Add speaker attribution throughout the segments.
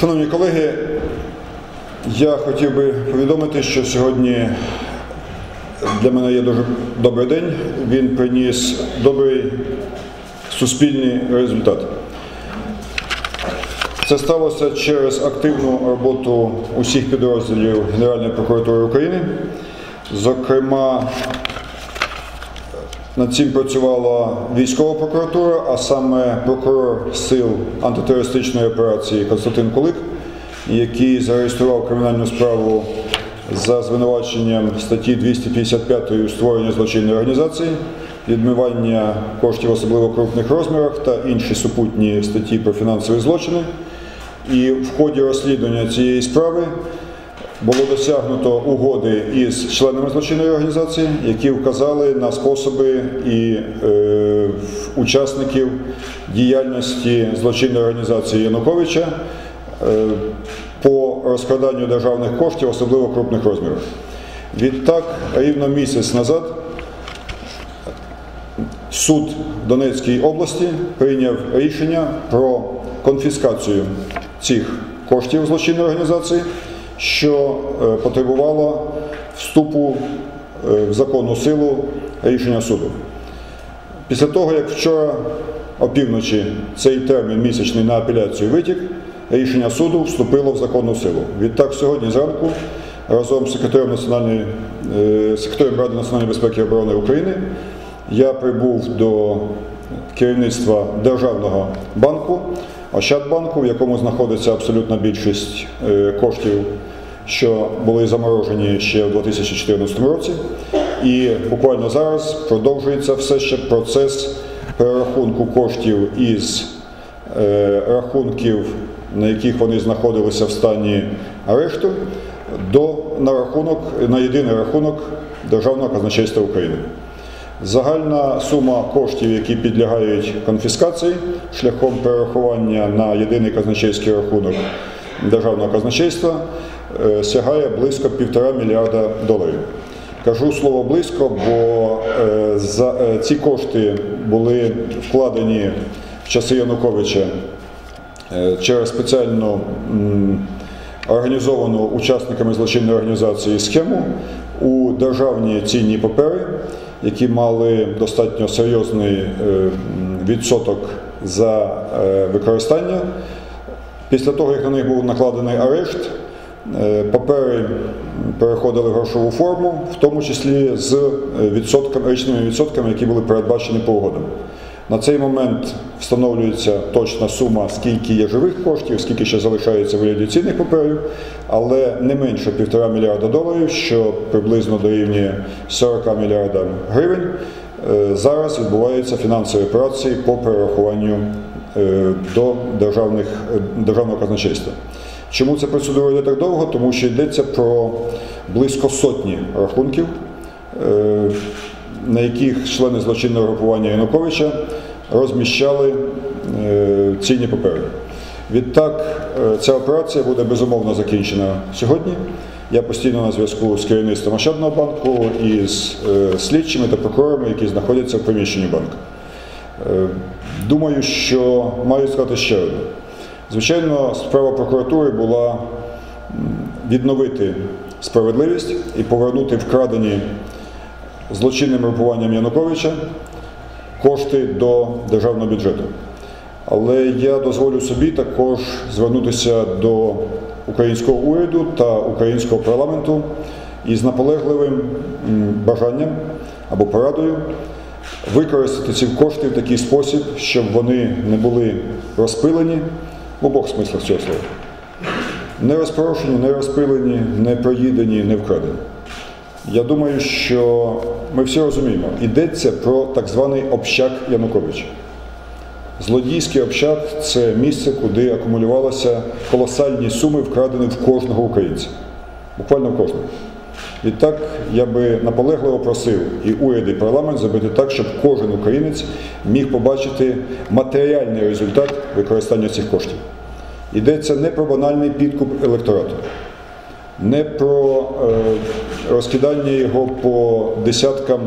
Speaker 1: Шановні колеги, я хотів би повідомити, що сьогодні для мене є дуже добрий день. Він приніс добрий суспільний результат. Це сталося через активну роботу усіх підрозділів Генеральної прокуратури України. Зокрема, над цим працювала військова прокуратура, а саме прокурор сил антитерористичної операції Константин Кулик, який зареєстрував кримінальну справу за звинуваченням статті 255 у створення злочинної організації, відмивання коштів особливо крупних розмірах та інші супутні статті про фінансові злочини. І в ході розслідування цієї справи було досягнуто угоди із членами злочинної організації, які вказали на способи і е, учасників діяльності злочинної організації Януковича е, по розкраданню державних коштів, особливо крупних розмірів. Відтак, рівно місяць назад суд в Донецькій області прийняв рішення про конфіскацію цих коштів злочинної організації що е, потребувало вступу е, в законну силу рішення суду. Після того, як вчора опівночі цей термін місячний на апеляцію витік, рішення суду вступило в законну силу. Відтак, сьогодні зранку разом з секретарем, Національної, е, секретарем Ради національної безпеки і оборони України я прибув до керівництва Державного банку. Ощадбанку, в якому знаходиться абсолютна більшість коштів, що були заморожені ще в 2014 році. І буквально зараз продовжується все ще процес перерахунку коштів із рахунків, на яких вони знаходилися в стані арешту, до на рахунок на єдиний рахунок Державного казначейства України. Загальна сума коштів, які підлягають конфіскації шляхом перерахування на єдиний казначейський рахунок державного казначейства, сягає близько півтора мільярда доларів. Кажу слово близько, бо за ці кошти були вкладені в часи Януковича через спеціальну організовану учасниками злочинної організації схему у державні цінні папери які мали достатньо серйозний відсоток за використання. Після того, як на них був накладений арешт, папери переходили в грошову форму, в тому числі з відсотками, річними відсотками, які були передбачені по угодам. На цей момент встановлюється точна сума, скільки є живих коштів, скільки ще залишається в вигляді цінних паперів, але не менше півтора мільярда доларів, що приблизно дорівнює 40 мільярдам гривень. Зараз відбуваються фінансові операції по перерахуванню до державних, державного казначейства. Чому ця процедура йде так довго? Тому що йдеться про близько сотні рахунків на яких члени злочинного групування Януковича розміщали цінні папери. Відтак, ця операція буде безумовно закінчена сьогодні. Я постійно на зв'язку з керівництвом Ощадного банку і з слідчими та прокурорами, які знаходяться в приміщенні банку. Думаю, що маю сказати ще одне. Звичайно, справа прокуратури була відновити справедливість і повернути вкрадені злочинним групуванням Януковича кошти до державного бюджету. Але я дозволю собі також звернутися до українського уряду та українського парламенту із наполегливим бажанням або порадою використати ці кошти в такий спосіб, щоб вони не були розпилені в обох смислах цього слова. Не розпорошені, не розпилені, не проїдені, не вкрадені. Я думаю, що ми всі розуміємо, йдеться про так званий общак Януковича. Злодійський общак це місце, куди акумулювалися колосальні суми, вкрадені в кожного українця. Буквально в кожного. Відтак я би наполегливо просив і уряд, і парламент зробити так, щоб кожен українець міг побачити матеріальний результат використання цих коштів. Йдеться не про банальний підкуп електорату не про розкидання його по десяткам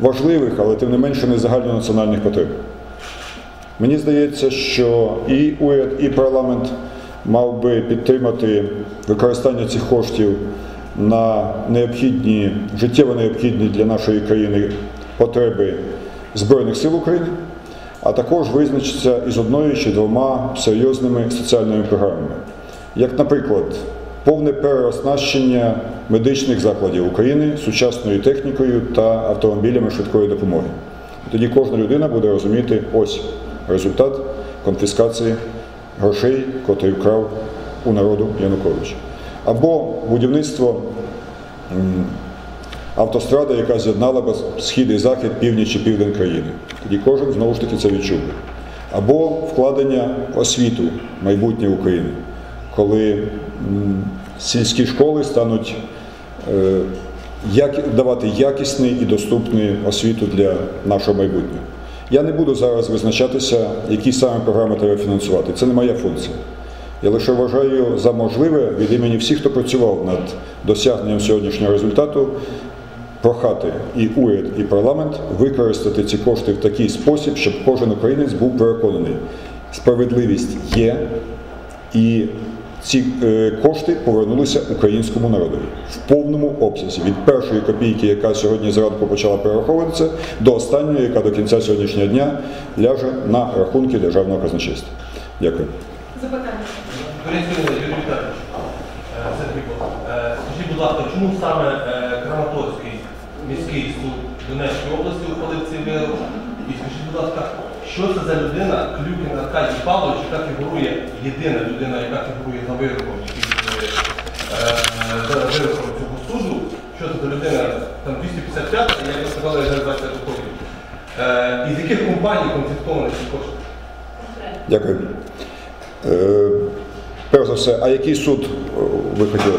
Speaker 1: важливих, але тим не менше не загальнонаціональних потреб. Мені здається, що і уряд, і парламент мав би підтримати використання цих коштів на необхідні, життєво необхідні для нашої країни потреби Збройних сил України, а також визначитися із одною чи двома серйозними соціальними програмами, як, наприклад, повне переоснащення медичних закладів України сучасною технікою та автомобілями швидкої допомоги. Тоді кожна людина буде розуміти ось результат конфіскації грошей, котрий вкрав у народу Янукович. Або будівництво автостради, яка з'єднала б схід і захід, північ і південь країни. Тоді кожен знову ж таки це відчув. Або вкладення в освіту майбутнє України, коли сільські школи стануть е, давати якісний і доступний освіту для нашого майбутнього. Я не буду зараз визначатися, які саме програми треба фінансувати. Це не моя функція. Я лише вважаю за можливе від імені всіх, хто працював над досягненням сьогоднішнього результату, прохати і уряд, і парламент використати ці кошти в такий спосіб, щоб кожен українець був переконаний, справедливість є, і ці е, кошти повернулися українському народові в повному обсязі від першої копійки, яка сьогодні зранку почала перераховуватися, до останньої, яка до кінця сьогоднішнього дня ляже на рахунки державного казначейства. Дякую.
Speaker 2: Запитання.
Speaker 3: Юрій Віталійович, е, е, скажіть, будь ласка, чому саме е, Краматорський міський суд Донецької області ухвалив цей вирок? І скажіть, будь ласка, що це за людина, Клюкін Аркадій Павлович, яка фігурує, єдина людина, яка фігурує за вироком, який, за вироком цього суду, що це за людина, там 255, як ви сказали, реалізація доходів. Е, Із яких компаній конфісковані ці кошти?
Speaker 1: Дякую. За все, а який суд е, ви хотіли?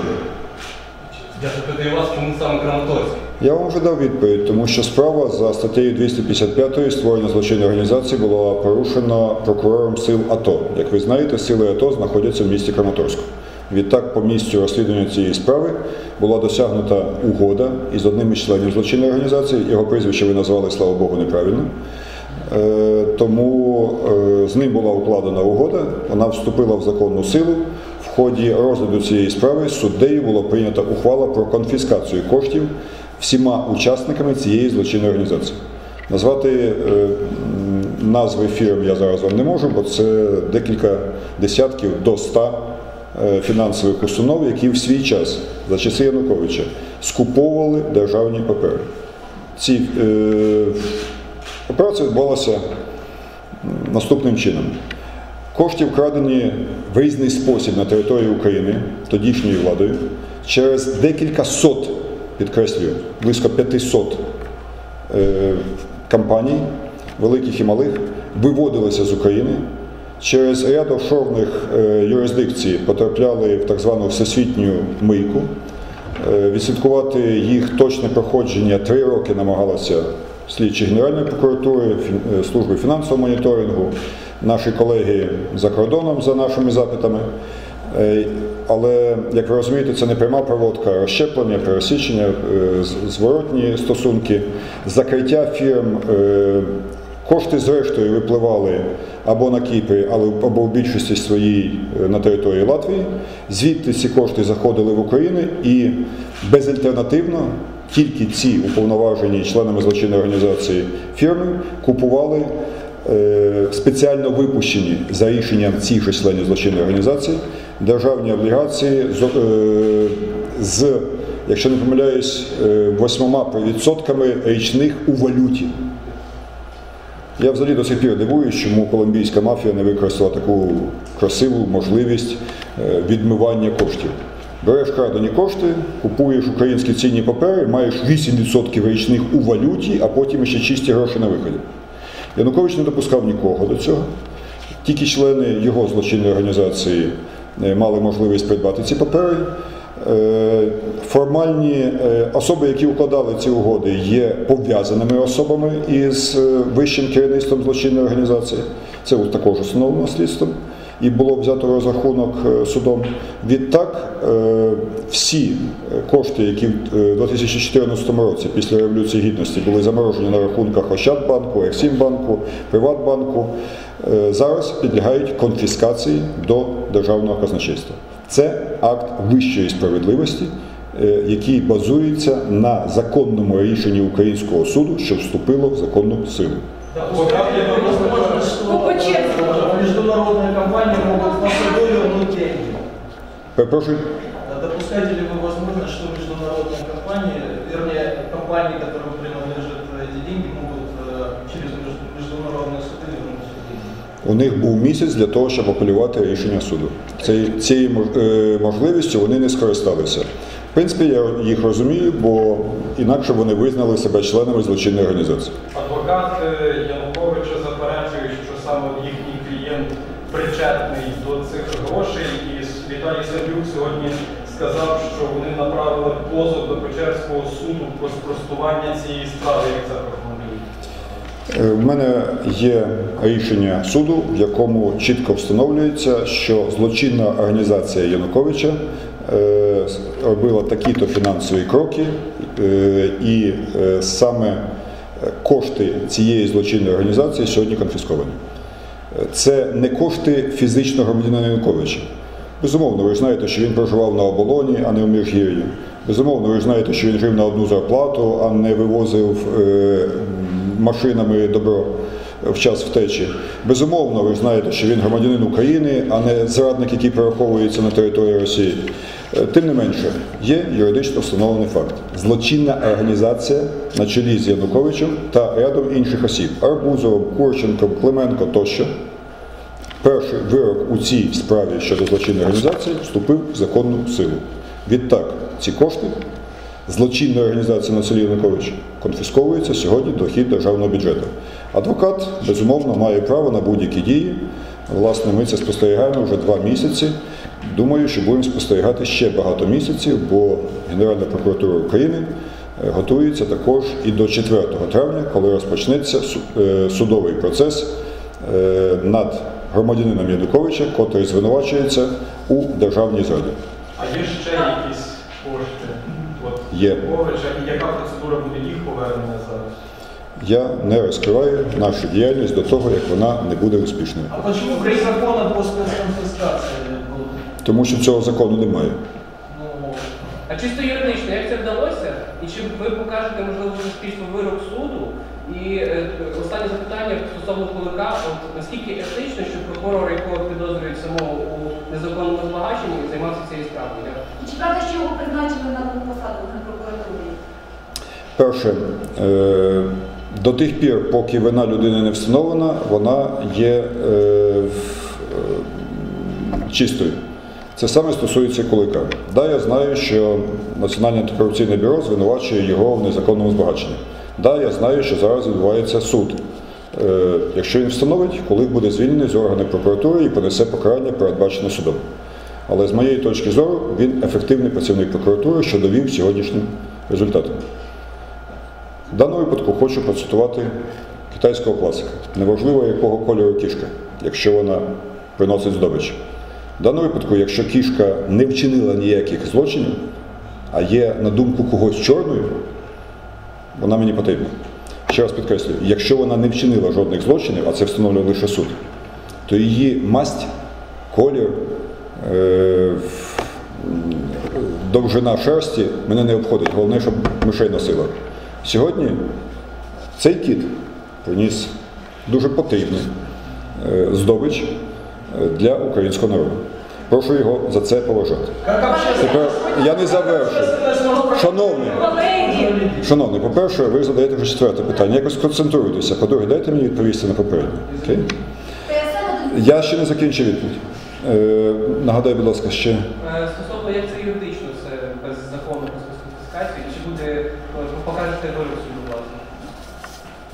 Speaker 3: Я запитаю вас, чому саме Краматорський?
Speaker 1: Я вам вже дав відповідь, тому що справа за статтею 255 створення злочинної організації була порушена прокурором сил АТО. Як ви знаєте, сили АТО знаходяться в місті Краматорську. Відтак, по місцю розслідування цієї справи була досягнута угода із одним із членів злочинної організації. Його прізвище ви назвали, слава Богу, неправильно. Е, Тому е, з ним була укладена угода, вона вступила в законну силу. В ході розгляду цієї справи суддею була прийнята ухвала про конфіскацію коштів всіма учасниками цієї злочинної організації. Назвати е, назви фірм я зараз вам не можу, бо це декілька десятків до ста фінансових установ, які в свій час за часи Януковича скуповували державні папери. Ці Операція відбулася наступним чином. Кошти вкрадені в різний спосіб на території України тодішньою владою через декілька сот, підкреслюю, близько 500 е, компаній, великих і малих, виводилися з України. Через ряд офшорних е, юрисдикцій потрапляли в так звану всесвітню мийку. Е, Відслідкувати їх точне проходження три роки намагалася слідчі Генеральної прокуратури, е, служби фінансового моніторингу, наші колеги за кордоном за нашими запитами. Е, Але, як ви розумієте, це не пряма проводка, розщеплення, пересічення, е, зворотні стосунки, закриття фірм. Кошти зрештою випливали або на Кіпрі, або в більшості своїй на території Латвії. Звідти ці кошти заходили в Україну і безальтернативно тільки ці уповноважені членами злочинної організації фірми купували е, спеціально випущені за рішенням цих же членів злочинної організації державні облігації з, е, з якщо не помиляюсь, е, восьмома відсотками річних у валюті. Я взагалі до сих пір дивуюсь, чому колумбійська мафія не використала таку красиву можливість е, відмивання коштів. Береш крадені кошти, купуєш українські цінні папери, маєш 8% річних у валюті, а потім ще чисті гроші на виході. Янукович не допускав нікого до цього. Тільки члени його злочинної організації е, мали можливість придбати ці папери. Е, Формальні е, особи, які укладали ці угоди, є пов'язаними особами із вищим керівництвом злочинної організації. Це також установлено слідством. І було взято розрахунок е, судом. Відтак, е, всі кошти, які в 2014 році після Революції Гідності були заморожені на рахунках Ощадбанку, Ексімбанку, Приватбанку, е, зараз підлягають конфіскації до державного казначейства. Це акт вищої справедливості, е, який базується на законному рішенні українського суду, що вступило в законну силу.
Speaker 2: могут на собой вернуть деньги?
Speaker 1: Перепрошую,
Speaker 2: А Допускаете ли вы возможно, что международные компании, вернее, компании, которым принадлежат эти деньги, могут э, через меж- международные суды вернуть эти деньги?
Speaker 1: у них був місяць для того, щоб апелювати рішення суду. Цей- Цією мож- е, можливістю вони не скористалися. В принципі, я їх розумію, бо інакше вони визнали себе членами злочинної організації.
Speaker 4: Адвокат е, сказав, що вони направили позов до Печерського суду про спростування цієї справи, як це прокоментують.
Speaker 1: Е, В мене є рішення суду, в якому чітко встановлюється, що злочинна організація Януковича е, робила такі-то фінансові кроки, е, і е, саме е, кошти цієї злочинної організації сьогодні конфісковані. Е, Це не кошти фізичного громадянина Януковича. Безумовно, ви знаєте, що він проживав на оболоні, а не у Міжгір'ї. Безумовно, ви знаєте, що він жив на одну зарплату, а не вивозив е, машинами добро в час втечі. Безумовно, ви знаєте, що він громадянин України, а не зрадник, який переховується на території Росії. Е, Тим не менше, є юридично встановлений факт. Злочинна організація на чолі з Януковичем та рядом інших осіб Арбузовим, Курченком, Клименко тощо. Перший вирок у цій справі щодо злочинної організації вступив в законну силу. Відтак, ці кошти злочинної організації на селі Януковича конфісковуються сьогодні до хід державного бюджету. Адвокат, безумовно, має право на будь-які дії. Власне, ми це спостерігаємо вже два місяці. Думаю, що будемо спостерігати ще багато місяців, бо Генеральна прокуратура України е, готується також і до 4 травня, коли розпочнеться е, судовий процес е, над громадянином Януковича, котрий звинувачується у державній зраді.
Speaker 4: А є ще якісь кошти от,
Speaker 1: Є.
Speaker 4: Януковича, і яка процедура буде їх повернення зараз?
Speaker 1: Я не розкриваю нашу діяльність до того, як вона не буде успішною,
Speaker 2: А почему без закона по спецконфискации был?
Speaker 1: тому що цього закону немає.
Speaker 2: Ну,
Speaker 5: А чисто юридично, як це вдалося? І чи ви покажете, можливо, суспільству вирок суду? І е, останнє запитання стосовно Кулика, от наскільки етично, що прокурор, якого підозрюють самого у незаконному збагаченні, займався цією справою?
Speaker 6: Чи правда, що його призначили на нову посаду на прокуратурі?
Speaker 1: Перше, е, до тих пір, поки вина людини не встановлена, вона є е, в- е, чистою. Це саме стосується Кулика. Да, я знаю, що Національне антикорупційне бюро звинувачує його в незаконному збагаченні. Да, я знаю, що зараз відбувається суд. Е, Якщо він встановить, Кулик буде звільнений з органів прокуратури і понесе покарання, передбачене судом. Але з моєї точки зору він ефективний працівник прокуратури, що довів сьогоднішнім результатом. В даному випадку хочу процитувати китайського класика. Неважливо, якого кольору кішка, якщо вона приносить здобич. В даному випадку, якщо кішка не вчинила ніяких злочинів, а є на думку когось чорною, вона мені потрібна. Ще раз підкреслюю, якщо вона не вчинила жодних злочинів, а це встановлює лише суд, то її масть, колір, е, довжина шерсті мене не обходить. Головне, щоб мишей носила. Сьогодні цей кіт приніс дуже потрібний е, здобич е, для українського народу. Прошу його за це поважати. Тепер я не завершу.
Speaker 2: Шановні,
Speaker 1: шановний, по-перше, ви задаєте вже четверте питання. Якось концентруйтеся. По-друге, дайте мені відповісти на попереднє. Окей?
Speaker 6: Я
Speaker 1: ще не закінчив відповідь. Е, нагадай, будь ласка, ще.
Speaker 5: Е, Стосовно як це юридично, це без закону, без спецконфіскації, чи буде, е, покажете вирок суду, власне?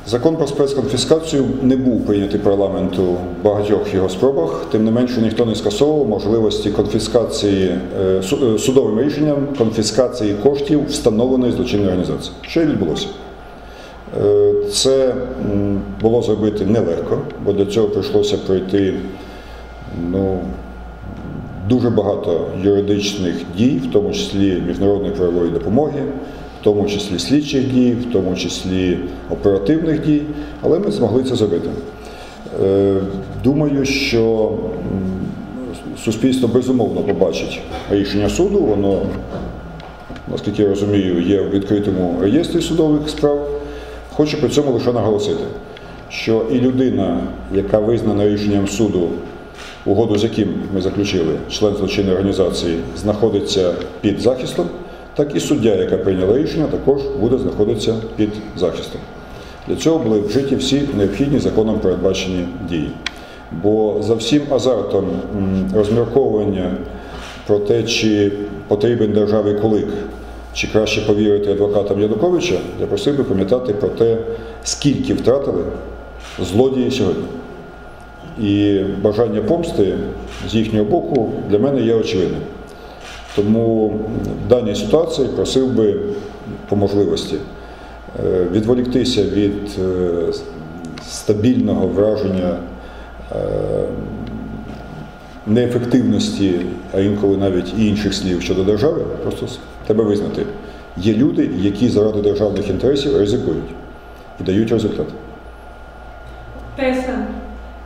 Speaker 1: Закон про спецконфіскацію не був прийнятий парламенту в багатьох його спробах. Тим не менше, ніхто не скасовував можливості конфіскації е, е, судовим рішенням конфіскації коштів встановленої злочинної організації. Що і відбулося? Е, Це було зробити нелегко, бо для цього прийшлося пройти ну, дуже багато юридичних дій, в тому числі міжнародної правової допомоги, тому числі слідчих дій, в тому числі оперативних дій, але ми змогли це зробити. Е, Думаю, що суспільство безумовно побачить рішення суду, воно, наскільки я розумію, є в відкритому реєстрі судових справ. Хочу при цьому лише наголосити, що і людина, яка визнана рішенням суду, угоду з яким ми заключили, член злочинної організації, знаходиться під захистом, так і суддя, яка прийняла рішення, також буде знаходитися під захистом. Для цього були вжиті всі необхідні законом передбачені дії. Бо за всім азартом розмірковування про те, чи потрібен державі кулик, чи краще повірити адвокатам Януковича, я просив би пам'ятати про те, скільки втратили злодії сьогодні. І бажання помсти з їхнього боку для мене є очевидним. Тому в даній ситуації просив би по можливості е, відволіктися від е, стабільного враження е, неефективності, а інколи навіть і інших слів щодо держави, просто треба визнати. Є люди, які заради державних інтересів ризикують і дають результат.
Speaker 6: ТСН.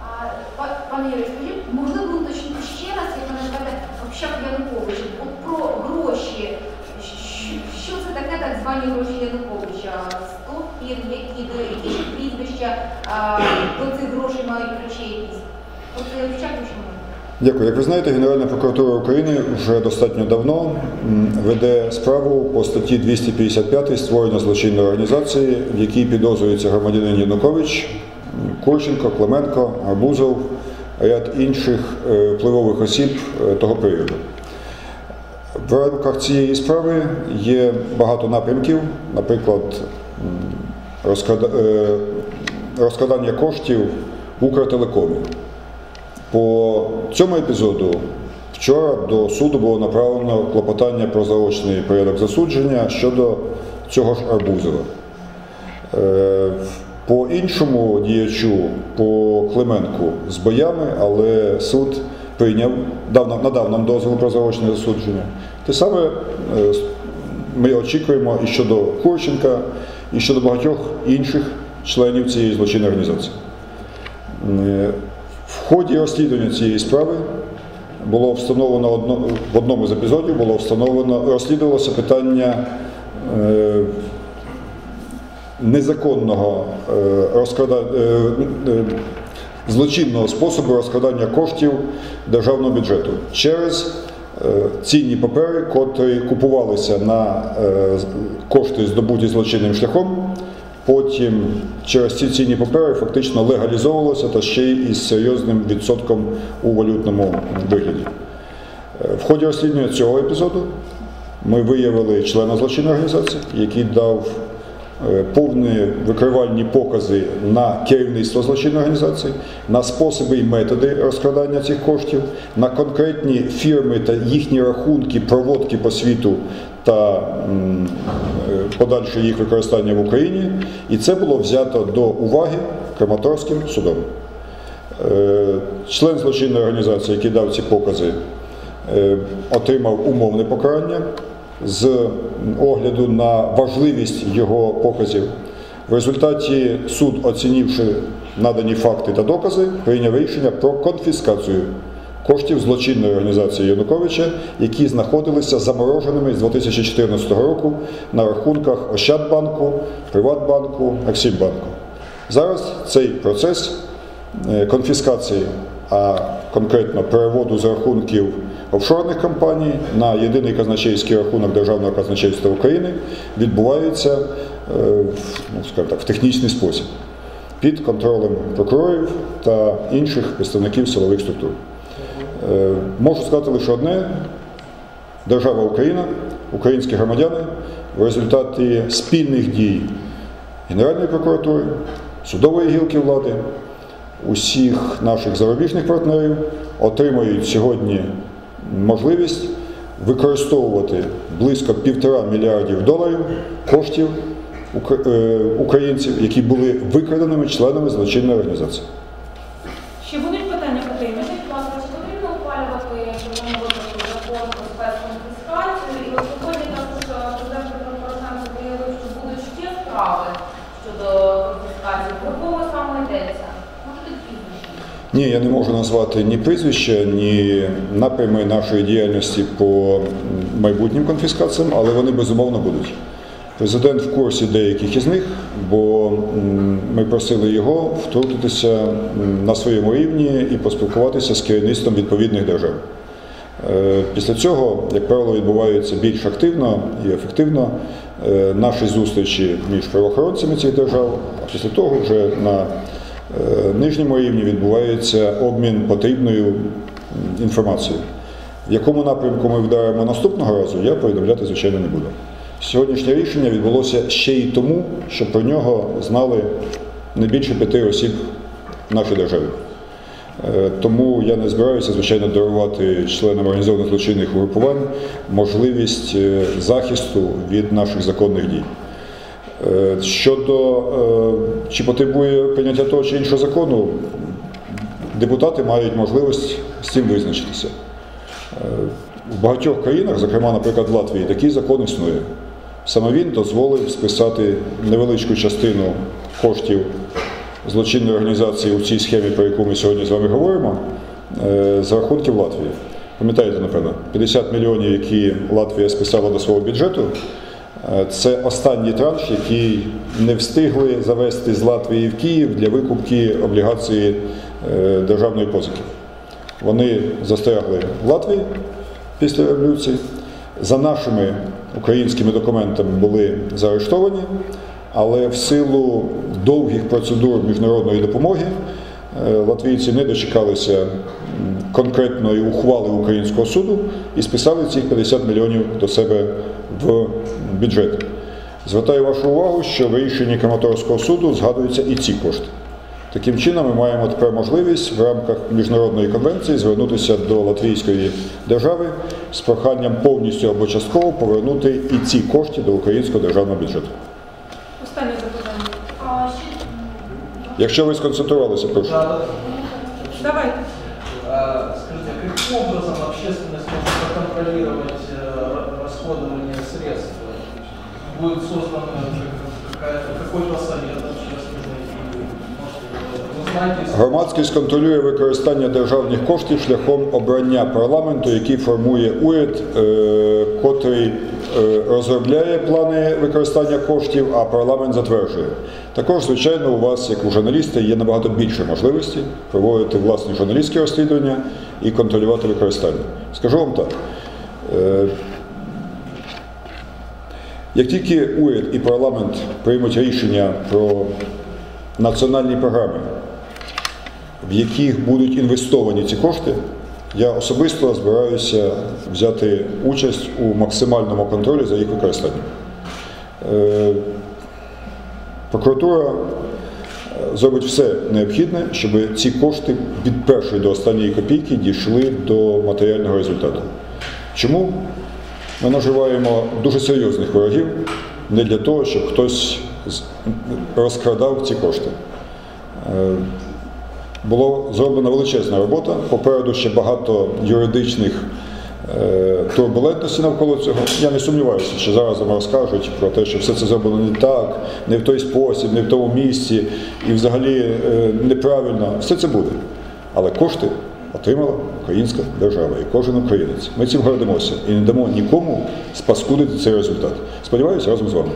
Speaker 6: А, па- Пане Юрій, скажіть, можливо, уточнити ще раз, як ви називаєте общак Януковича, от про гроші. Щ- Що це таке так звані гроші Януковича? Сто фірм, які до які ж прізвища до цих грошей мають якісь? От чому?
Speaker 1: Дякую. Як ви знаєте, Генеральна прокуратура України вже достатньо давно веде справу по статті 255 створення злочинної організації, в якій підозрюється громадянин Янукович, Курченко, Клименко, Арбузов, ряд інших е, впливових осіб е, того періоду. В рамках цієї справи є багато напрямків, наприклад, розкрадання коштів в Укртелекомі. По цьому епізоду вчора до суду було направлено клопотання про заочний порядок засудження щодо цього ж Арбузова. Е, По іншому діячу, по Клименку з боями, але суд прийняв, дав надав нам дозвіл про заочне засудження. Те саме е, ми очікуємо і щодо Курченка, і щодо багатьох інших членів цієї злочинної організації. Е, В ході розслідування цієї справи було встановлено одно, в одному з епізодів було встановлено, розслідувалося питання е, незаконного е, розкрада, е, е, злочинного способу розкрадання коштів державного бюджету через е, цінні папери, котрі купувалися на кошти, здобуті злочинним шляхом. Потім через ці цінні папери фактично легалізовувалося та ще й із серйозним відсотком у валютному вигляді. Е, В ході розслідування цього епізоду ми виявили члена злочинної організації, який дав повні викривальні покази на керівництво злочинної організації, на способи і методи розкрадання цих коштів, на конкретні фірми та їхні рахунки, проводки по світу та е, подальше їх використання в Україні. І це було взято до уваги Краматорським судом. Е, Член злочинної організації, який дав ці покази, е, отримав умовне покарання з огляду на важливість його показів. В результаті суд, оцінивши надані факти та докази, прийняв рішення про конфіскацію коштів злочинної організації Януковича, які знаходилися замороженими з 2014 року на рахунках Ощадбанку, Приватбанку, Аксімбанку. Зараз цей процес е, конфіскації, а конкретно переводу з рахунків офшорних компаній. На єдиний казначейський рахунок Державного казначейства України відбувається е, ну, так, в технічний спосіб. Під контролем прокурорів та інших представників силових структур. Е, Можу сказати лише одне: держава Україна, українські громадяни в результаті спільних дій Генеральної прокуратури, судової гілки влади, усіх наших зарубіжних партнерів отримають сьогодні можливість використовувати близько півтора мільярдів доларів коштів е, українців, які були викраденими членами злочинної організації.
Speaker 6: Ще будуть питання по темі? Будь ласка, чи будуть Про кого саме йдеться? Можете прізвище?
Speaker 1: Ні, я не можу назвати ні прізвища, ні напрями нашої діяльності по майбутнім конфіскаціям, але вони безумовно будуть. Президент в курсі деяких із них, бо ми просили його втрутитися на своєму рівні і поспілкуватися з керівництвом відповідних держав. Е, Після цього, як правило, відбуваються більш активно і ефективно е, наші зустрічі між правоохоронцями цих держав, а після того вже на нижньому рівні відбувається обмін потрібною інформацією. В якому напрямку ми вдаримо наступного разу, я повідомляти, звичайно, не буду. Сьогоднішнє рішення відбулося ще й тому, що про нього знали не більше п'яти осіб в нашій державі. Е, Тому я не збираюся, звичайно, дарувати членам організованих злочинних угрупувань можливість е, захисту від наших законних дій. Е, Щодо е, чи потребує прийняття того чи іншого закону, депутати мають можливість з цим визначитися. Е, В багатьох країнах, зокрема, наприклад, в Латвії, такий закон існує. Саме він дозволив списати невеличку частину коштів злочинної організації у цій схемі, про яку ми сьогодні з вами говоримо, з рахунків Латвії. Пам'ятаєте, напевно, 50 мільйонів, які Латвія списала до свого бюджету, це останній транш, який не встигли завести з Латвії в Київ для викупки облігації е, державної позики. Вони застрягли в Латвії після революції. За нашими українськими документами були заарештовані, але в силу довгих процедур міжнародної допомоги е, латвійці не дочекалися конкретної ухвали українського суду і списали ці 50 мільйонів до себе в бюджет. Звертаю вашу увагу, що в рішенні Краматорського суду згадуються і ці кошти. Таким чином, ми маємо тепер можливість в рамках міжнародної конвенції звернутися до Латвійської держави з проханням повністю або частково повернути і ці кошти до українського державного бюджету.
Speaker 7: Останнє запитання.
Speaker 6: А ще
Speaker 1: Якщо ви сконцентрувалися, прошу.
Speaker 2: Да, да.
Speaker 7: Давайте.
Speaker 2: Скажите, каким образом общественность может проконтролировать Будет создан э, какая-то, какой-то совет общественный? или, Может, вы знаете, если-
Speaker 1: Громадськість контролює використання державних коштів шляхом обрання парламенту, який формує уряд, е, котрий е, розробляє плани використання коштів, а парламент затверджує. Також, звичайно, у вас, як у журналіста, є набагато більше можливостей проводити власні журналістські розслідування і контролювати використання. Скажу вам так. е, як тільки уряд і парламент приймуть рішення про національні програми, в яких будуть інвестовані ці кошти, я особисто збираюся взяти участь у максимальному контролі за їх використанням. Е, Прокуратура е, зробить все необхідне, щоб ці кошти від першої до останньої копійки дійшли до матеріального результату. Чому? Ми наживаємо дуже серйозних ворогів не для того, щоб хтось розкрадав ці кошти. Е, Була зроблена величезна робота. Попереду ще багато юридичних е, турбулентностей навколо цього. Я не сумніваюся, що зараз вам розкажуть про те, що все це зроблено не так, не в той спосіб, не в тому місці і взагалі е, неправильно. Все це буде. Але кошти отримала українська держава і кожен українець. Ми цим гордимося і не дамо нікому спаскудити цей результат. Сподіваюся, разом з вами.